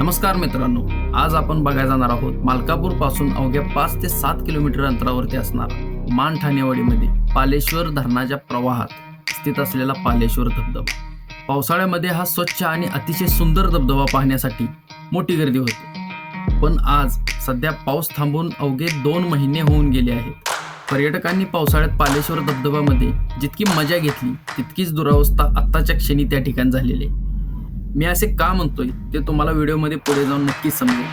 नमस्कार मित्रांनो आज आपण बघायला जाणार आहोत मालकापूरपासून अवघ्या पाच ते सात किलोमीटर अंतरावरती असणार मान ठाणेवाडीमध्ये पालेश्वर धरणाच्या प्रवाहात स्थित असलेला पालेश्वर धबधबा. पावसाळ्यामध्ये हा स्वच्छ आणि अतिशय सुंदर धबधबा पाहण्यासाठी मोठी गर्दी होते. पण आज सध्या पाऊस थांबून अवघे दोन महिने होऊन गेले आहेत. पर्यटकांनी पावसाळ्यात पालेश्वर धबधब्यामध्ये जितकी मजा घेतली तितकीच दुरावस्था आत्ताच्या क्षणी त्या ठिकाणी झालेली आहे. मी असे का म्हणतोय ते तुम्हाला व्हिडिओमध्ये पुढे जाऊन नक्कीच समजेल.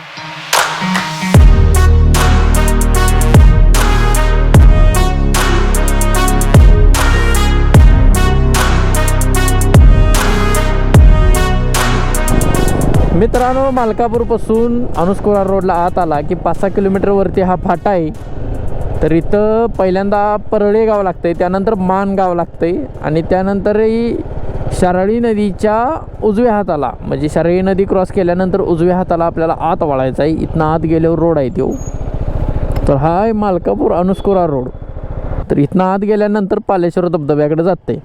मित्रांनो मालकापूरपासून अनुस्कुरा रोडला आत आला की पाच सहा किलोमीटरवरती हा फाटा आहे. तर इथं पहिल्यांदा परळे गाव लागतंय त्यानंतर मान गाव लागतंय आणि त्यानंतरही शराळी नदीच्या उजव्या हाताला म्हणजे शराळी नदी क्रॉस केल्यानंतर उजव्या हाताला आपल्याला आत वळायचं आहे. इथनं आत गेल्यावर रोड आहे तो तर हा आहे मालकापूर अनुस्कुरा रोड. तर इथनं आत गेल्यानंतर पालेश्वर धबधब्याकडे जाते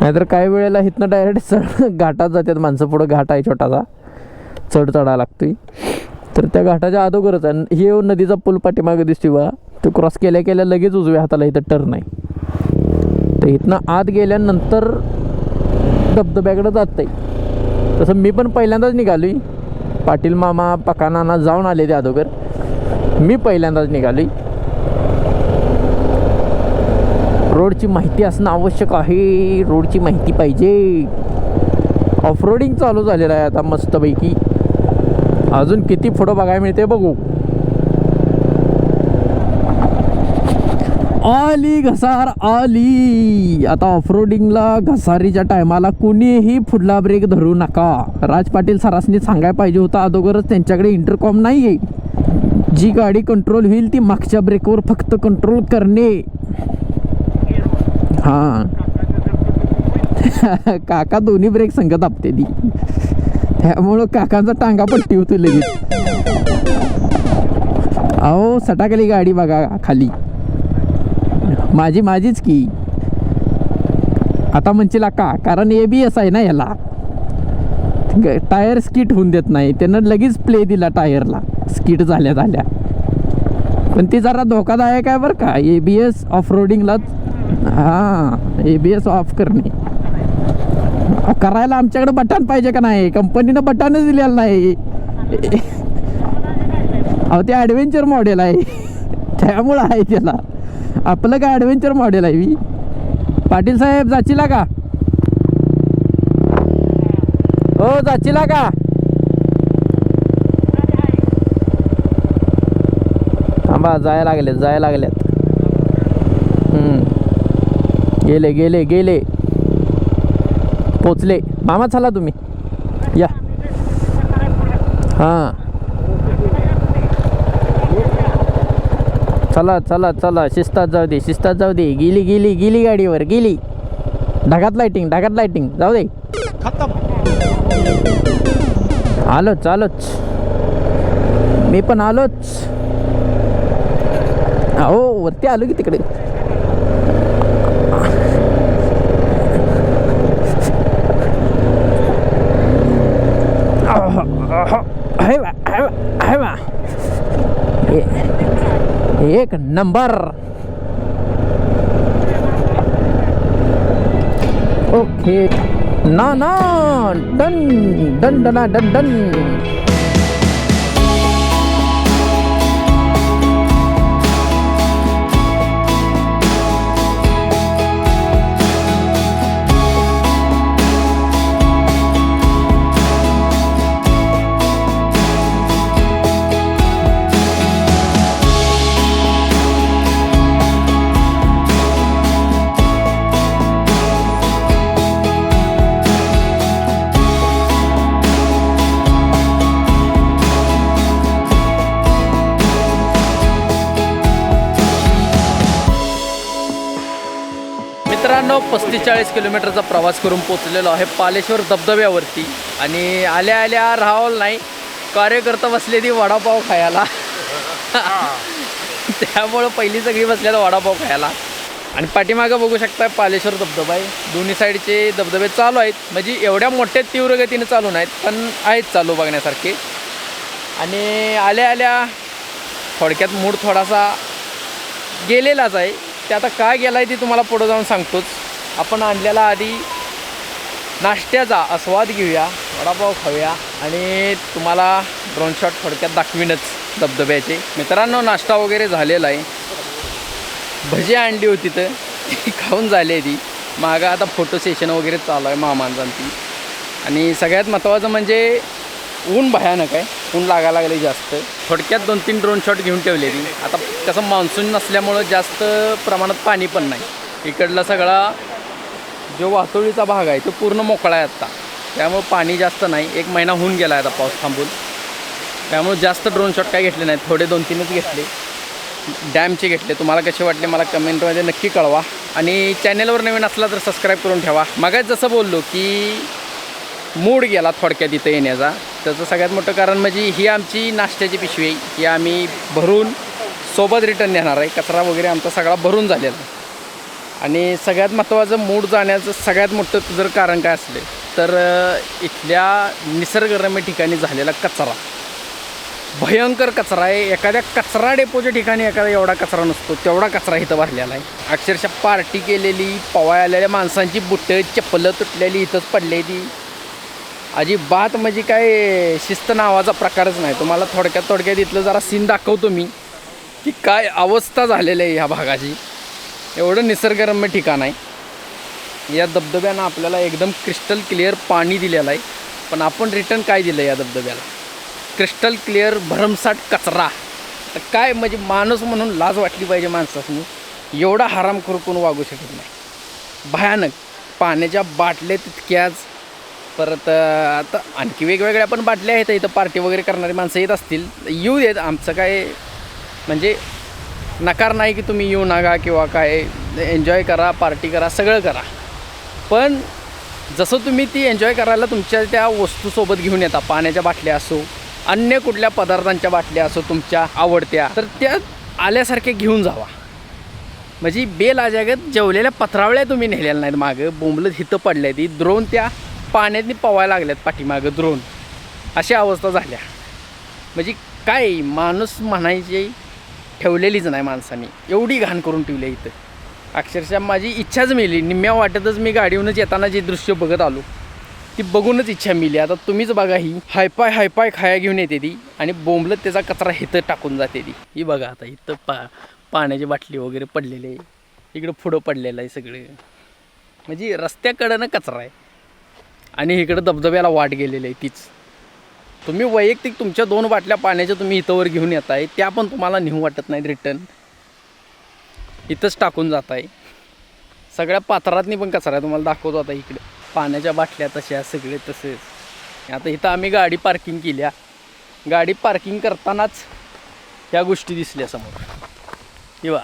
नाहीतर काही वेळेला इथनं डायरेक्ट चढ घाटात जातात माणसं. पुढं घाट आहे छोटासा. चढ चढा लागतोय. तर त्या घाटाच्या अगोदरच आहे. हे नदीचा पूल पाठीमागे दिसतो बा तो क्रॉस केल्या केल्या लगेच उजव्या हाताला इथं टर्न आहे. तर इथनं आत गेल्यानंतर धबधब्याकडे जात आहे तसं मी पण पहिल्यांदाच निघालो आहे पाटील मामा पकानाना जाऊन आले ते अगोदर. मी पहिल्यांदाच निघालो आहे रोडची माहिती असणं आवश्यक आहे. रोडची माहिती पाहिजे. ऑफरोडिंग चालू झालेलं आहे आता मस्तपैकी. अजून किती फोटो बघायला मिळते बघू. आली घसार आली. आता ऑफ रोडिंगला घसारीच्या टायमाला कुणीही पुढला ब्रेक धरू नका. राज पाटील सरासनी सांगायला पाहिजे होतं अगोदरच त्यांच्याकडे इंटरकॉम नाही आहे जी गाडी कंट्रोल होईल ती मागच्या ब्रेकवर फक्त कंट्रोल करणे. हां. काका दोन्ही ब्रेक संगत आपते ती. त्यामुळं काकांचा टांगा पट्टी होतो लगेच. अहो सटाकली गाडी बघा खाली. माझी माझीच की. आता म्हणशील का कारण ए बी एस आहे ना याला. टायर स्किट होऊन देत नाही. त्यानं लगेच प्ले दिला टायरला. स्किट झाल्या झाल्या. पण ती जरा धोकादायक आहे बरं का. ए बी एस ऑफ रोडिंगलाच हां ए बी एस ऑफ करणे. करायला आमच्याकडे बटन पाहिजे का नाही? कंपनीनं बटनच दिलेलं नाही. अहो ते ॲडव्हेंचर मॉडेल आहे. त्यामुळं आहे त्याला. आपलं काय ॲडव्हेंचर मॉडेल आहे मी पाटील साहेब जाचीला का? हो जाचीला का? थांबा जायला लागले जायला लागल्यात गेले गेले गेले. पोचले. मामा चला तुम्ही. या. हां. चला चला चला. शिस्तात जाऊ दे शिस्तात जाऊ दे. गेली गेली गेली गाडीवर गेली. ढगात लाइटिंग ढगात लाइटिंग जाऊ दे. आलोच आलोच. मी पण आलोच. हो वरती आलो की तिकडे आहे बा, आहे बा, आहे बा. ए- एक नंबर. ओके. ना ना डन डन डना डन डन. मित्रांनो पस्तीस चाळीस किलोमीटरचा प्रवास करून पोचलेलो आहे पालेश्वर धबधब्यावरती. आणि आल्या आल्या राहावल नाही कार्यकर्ता बसले ती वडापाव खायला. त्यामुळं पहिली सगळी बसल्याला वडापाव खायला. आणि पाठीमागं बघू शकता पालेश्वर धबधबा आहे. दोन्ही साईडचे धबधबे चालू आहेत. म्हणजे एवढ्या मोठ्या तीव्र गतीने चालू नाहीत पण आहेत चालू बघण्यासारखे. आणि आल्या आल्या थोडक्यात मूड थोडासा गेलेलाच आहे. ते आता काय गेला आहे ते तुम्हाला पुढं जाऊन सांगतोच. आपण आणलेला आधी नाश्त्याचा आस्वाद घेऊया वडापाव खाऊया आणि तुम्हाला ड्रोन शॉट थोडक्यात दाखवीनच धबधब्याचे. मित्रांनो नाश्ता वगैरे झालेला आहे. भजी आणली होती तर ती खाऊन झाली आहे ती. मागं आता फोटो सेशन वगैरे चालू आहे मामांचांची आणि सगळ्यात महत्त्वाचं म्हणजे ऊन भयानक आहे. ऊन लागायला लागले जास्त. थोडक्यात दोन तीन ड्रोन शॉट घेऊन ठेवले ती. आता कसं मान्सून नसल्यामुळं जास्त प्रमाणात पाणी पण नाही. इकडला सगळा जो वासोळीचा भाग आहे तो पूर्ण मोकळा आहे आत्ता. त्यामुळं पाणी जास्त नाही. एक महिना होऊन गेला आहे आता पाऊस थांबून. त्यामुळे जास्त ड्रोन शॉट काय घेतले नाहीत. थोडे दोन तीनच घेतले. डॅमचे घेतले. तुम्हाला कसे वाटले मला कमेंटमध्ये नक्की कळवा. आणि चॅनेलवर नवीन असला तर सबस्क्राईब करून ठेवा. मगाच जसं बोललो की मूड गेला थोडक्यात इथं येण्याचा. त्याचं सगळ्यात मोठं कारण म्हणजे ही आमची नाश्त्याची पिशवी आहे. ही आम्ही भरून सोबत रिटर्न नेणार आहे. कचरा वगैरे आमचा सगळा भरून झालेला आहे. आणि सगळ्यात महत्त्वाचं मूड जाण्याचं सगळ्यात मोठं जर कारण काय असले तर इथल्या निसर्गरम्य ठिकाणी झालेला कचरा. भयंकर कचरा आहे. एखाद्या कचरा डेपोच्या ठिकाणी एखादा एवढा कचरा नसतो. तेवढा कचरा इथं भरलेला आहे. अक्षरशः पार्टी केलेली पवाय आलेल्या माणसांची बुटं चप्पलं तुटलेली इथंच पडलेली ती. अजिबात म्हणजे काय शिस्त नावाचा प्रकारच नाही. तुम्हाला थोडक्यात थोडक्यात इथलं जरा सीन दाखवतो मी की काय अवस्था झालेली आहे ह्या भागाची. एवढं निसर्गरम्य ठिकाण आहे. या धबधब्यानं आपल्याला एकदम क्रिस्टल क्लिअर पाणी दिलेलं आहे. पण आपण रिटर्न काय दिलं या धबधब्याला? क्रिस्टल क्लिअर भरमसाठ कचरा. तर काय म्हणजे माणूस म्हणून लाज वाटली पाहिजे माणसासनी? एवढा हराम करू कोण वागू शकत नाही. भयानक. पाण्याच्या बाटल्या तितक्याच. परत आता आणखी वेगवेगळ्या पण बाटल्या आहेत. इथं पार्टी वगैरे करणारी माणसं येत असतील. येऊ देत. आमचं काय म्हणजे नकार नाही की तुम्ही येऊ नका किंवा काय. एन्जॉय करा पार्टी करा सगळं करा. पण जसं तुम्ही ती एन्जॉय करायला तुमच्या त्या वस्तूसोबत घेऊन येता पाण्याच्या बाटल्या असो अन्य कुठल्या पदार्थांच्या बाटल्या असो तुमच्या आवडत्या तर त्या आल्यासारखे घेऊन जावा. म्हणजे बेल आजागत जेवलेल्या पत्रावळ्या तुम्ही नेलेल्या नाहीत मागं. बोंबलत हिथं पडल्या ती. द्रोण त्या पाण्यातनी पवायला लागल्यात पाठीमागं द्रोण. अशा अवस्था झाल्या. म्हणजे काय? माणूस म्हणायची ठेवलेलीच नाही माणसाने. एवढी घाण करून ठेवली आहे इथं. अक्षरशः माझी इच्छाच मिली. निम्म्या वाटतच मी गाडीहूनच येताना जे दृश्य बघत आलो ती बघूनच इच्छा मिली. आता तुम्हीच बघा ही. हायपाय हायपाय खाया घेऊन येते ती आणि बोंबलत त्याचा कचरा हिथं टाकून जाते ती. ही बघा आता इथं पा पाण्याची बाटली वगैरे पडलेली आहे. इकडं पुढं पडलेलं आहे सगळे. म्हणजे रस्त्याकडनं कचरा आहे. आणि इकडं धबधब्याला वाट गेलेली आहे तीच. तुम्ही वैयक्तिक तुमच्या दोन बाटल्या पाण्याच्या तुम्ही इथंवर घेऊन येत आहे त्या पण तुम्हाला नेऊ वाटत नाहीत रिटर्न. इथंच टाकून जात आहे सगळ्या पात्रातनी पण कचरा आहे तुम्हाला दाखवतो आता इकडे. पाण्याच्या बाटल्या तशा सगळे तसेच. आता इथं आम्ही गाडी पार्किंग केल्या. गाडी पार्किंग करतानाच ह्या गोष्टी दिसल्या समोर. किंवा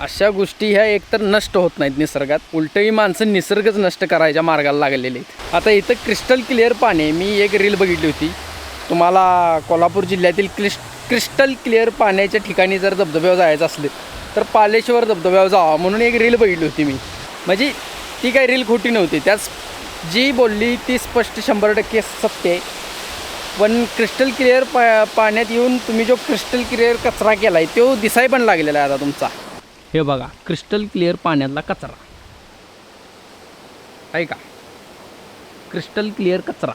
अशा गोष्टी ह्या एकतर नष्ट होत नाहीत निसर्गात. उलटही माणसं निसर्गच नष्ट करायच्या मार्गाला लागलेले आहेत. आता इथं क्रिस्टल क्लिअर पाणी मी एक रील बघितली होती. तुम्हाला कोल्हापूर जिल्ह्यातील क्रिस क्रिस्टल क्लिअर पाण्याच्या ठिकाणी जर धबधब्यावर जायचं असले तर पालेश्वर धबधब्यावर जावा म्हणून एक रील बघितली होती मी. म्हणजे ती काही रील खोटी नव्हती. त्याच जी बोलली ती स्पष्ट शंभर टक्के सत्य आहे. पण क्रिस्टल क्लिअर पा पाण्यात येऊन तुम्ही जो क्रिस्टल क्लिअर कचरा केला आहे तो दिसाय पण लागलेला आहे आता तुमचा. हे बघा क्रिस्टल क्लिअर पाण्यातला कचरा. आहे का क्रिस्टल क्लिअर कचरा.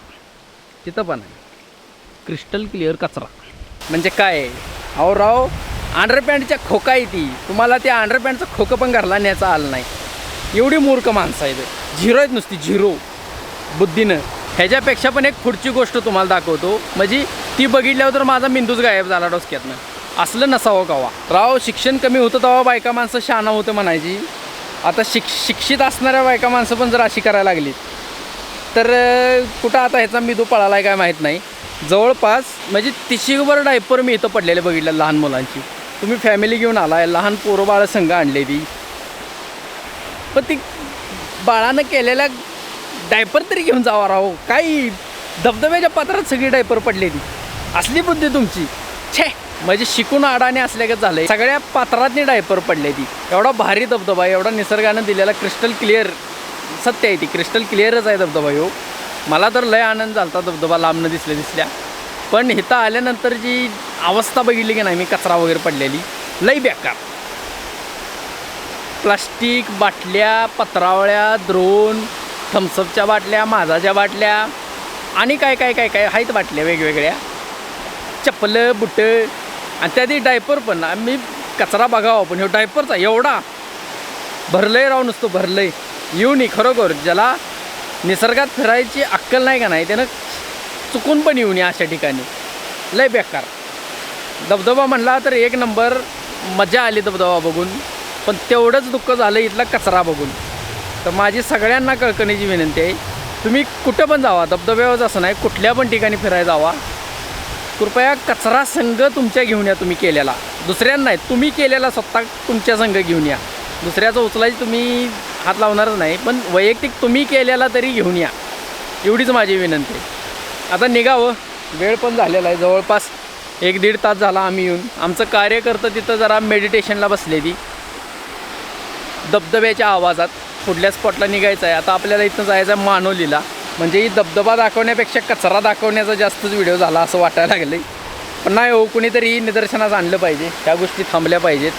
तिथं पण आहे. क्रिस्टल क्लिअर कचरा. म्हणजे काय? अहो राव अंडरपॅन्टच्या खोका आहे ती. तुम्हाला त्या अंडरपॅन्टचं खोकं पण घरला न्यायचं आलं नाही. एवढी मूर्ख माणसं आहेत. झिरो आहेत नुसती झिरो. बुद्धीनं. ह्याच्यापेक्षा पण एक पुढची गोष्ट तुम्हाला दाखवतो. म्हणजे ती बघितल्यावर माझा मेंदूच गायब झाला डोसक्यातनं. असलं नसावं गावा. राव शिक्षण कमी होतं तेव्हा बायका माणसं शहाणा होतं म्हणायची. आता शिक शिक्षित असणाऱ्या बायका माणसं पण जर अशी करायला लागली तर कुठं आता ह्याचा मेंदू पळाला आहे काय माहीत नाही. जवळपास म्हणजे तिशीवर डायपर मी इथं पडलेले बघितलं लहान मुलांची. तुम्ही फॅमिली घेऊन आला आहे लहान पोरं बाळं संघ आणले ती. पण ती बाळानं केलेल्या डायपर तरी घेऊन जावा राहो काही धबधब्याच्या पात्रात सगळी डायपर पडलेली. असली बुद्धी तुमची. छे! म्हणजे शिकून अडाणी असल्यागत झालंय. सगळ्या पात्रातनी डायपर पडले ती. एवढा भारी धबधबा एवढा निसर्गानं दिलेला क्रिस्टल क्लिअर सत्य आहे ती. क्रिस्टल क्लिअरच आहे धबधबा हो मला तर लय आनंद झाला धबधबा लांबनं दिसल्या दिसल्या. पण इथं आल्यानंतर जी अवस्था बघितली की नाही मी कचरा वगैरे पडलेली. लई बेकार. प्लास्टिक बाटल्या पत्रावळ्या द्रोण थम्सअपच्या बाटल्या माझाच्या बाटल्या आणि काय काय काय काय आहेत बाटल्या वेगवेगळ्या. चप्पलं बुटं आणि त्याआधी डायपर पण मी कचरा बघावा पण ह्यो डायपरचा एवढा भरलंय राव नुसतं भरलंय. येऊन ये खरोखर ज्याला निसर्गात फिरायची अक्कल नाही का नाही त्यानं चुकून पण येऊन ये अशा ठिकाणी. लय बेकार. धबधबा म्हणला तर एक नंबर मजा आली धबधबा बघून पण तेवढंच दुःख झालं इथला कचरा बघून. तर माझी सगळ्यांना कळकणीची विनंती आहे तुम्ही कुठं पण जावा धबधब्यावरच असं नाही कुठल्या पण ठिकाणी फिरायला जावा. कृपया कचरा संघ तुमच्या घेऊन या तुम्ही केलेला. दुसऱ्यांना नाही तुम्ही केलेला स्वतः तुमच्या संघ घेऊन या. दुसऱ्याचं उचलायची तुम्ही हात लावणारच नाही पण वैयक्तिक तुम्ही केलेला तरी घेऊन या. एवढीच माझी विनंती. आहे आता निघावं. वेळ पण झालेला आहे जवळपास एक दीड तास झाला आम्ही येऊन. आमचं कार्यकर्तं तिथं जरा मेडिटेशनला बसलेली धबधब्याच्या आवाजात पुढल्या स्पॉटला निघायचं आहे. आता आपल्याला इथं जायचं आहे मानोलीला. म्हणजे ही धबधबा दाखवण्यापेक्षा कचरा दाखवण्याचा जास्तच व्हिडिओ झाला असं वाटायला लागलं पण नाही हो कुणीतरी निदर्शनास आणलं पाहिजे. त्या गोष्टी थांबल्या पाहिजेत.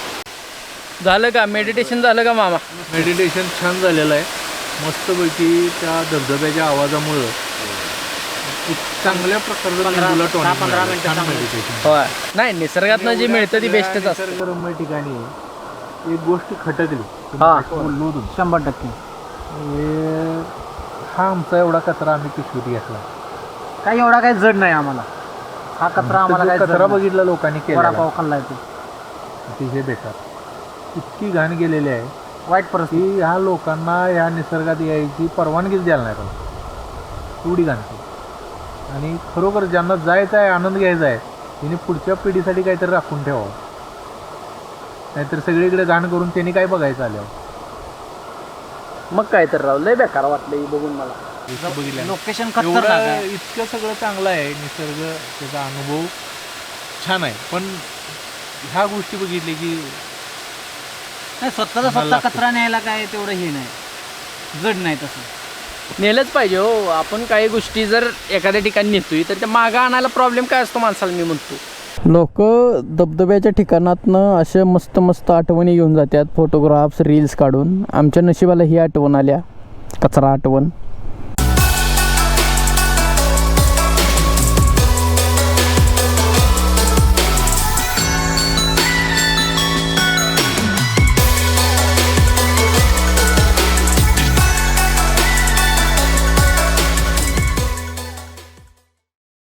झालं का? मेडिटेशन झालं का मामा? मेडिटेशन छान झालेलं आहे. मस्तपैकी त्या धबधब्याच्या आवाजामुळं चांगल्या प्रकारचं होय. नाही निसर्गातनं जे मिळतं ती बेस्टच असतं. ठिकाणी एक गोष्ट खटकली. हा. शंभर टक्के. हे आमचा एवढा कचरा आम्ही पिशवीत घेतला. काही एवढा काही जड नाही आम्हाला. हा कचरा आम्हाला जो कचरा बघितला लोकांनी केला वडापाव खाल्लाय तो. अतिशय बेकार. इतकी घाण गेलेली आहे वाईट परिस्थिती. की ह्या लोकांना ह्या निसर्गात यायची परवानगीच द्यायला नाही पाहिजे. एवढी घाण केली. आणि खरोखर ज्यांना जायचं आहे आनंद घ्यायचा आहे त्यांनी पुढच्या पिढीसाठी काहीतरी राखून ठेवावं. नाहीतर सगळीकडे घाण करून त्यांनी काय बघायचं आल्यावर? मग काय तर राव लय बेकार वाटलं हे बघून मला. बघितलं लोकेशन एवढं खतरनाक आहे. इतकं सगळं चांगलं आहे निसर्ग त्याचा अनुभव छान आहे. पण ह्या गोष्टी बघितली की नाही स्वतःचा मला स्वतः लागतं. कचरा न्यायला काय तेवढं हे नाही. जड नाही तसं. नेलंच पाहिजे हो. आपण काही गोष्टी जर एखाद्या ठिकाणी नेतोय तर त्या मागं आणायला प्रॉब्लेम काय असतो माणसाला मी म्हणतो. लोक धबधब्याच्या ठिकाणातनं अशा मस्त मस्त आठवणी घेऊन जातात फोटोग्राफ्स रील्स काढून. आमच्या नशिबाला ही आठवण आल्या. कचरा आठवण.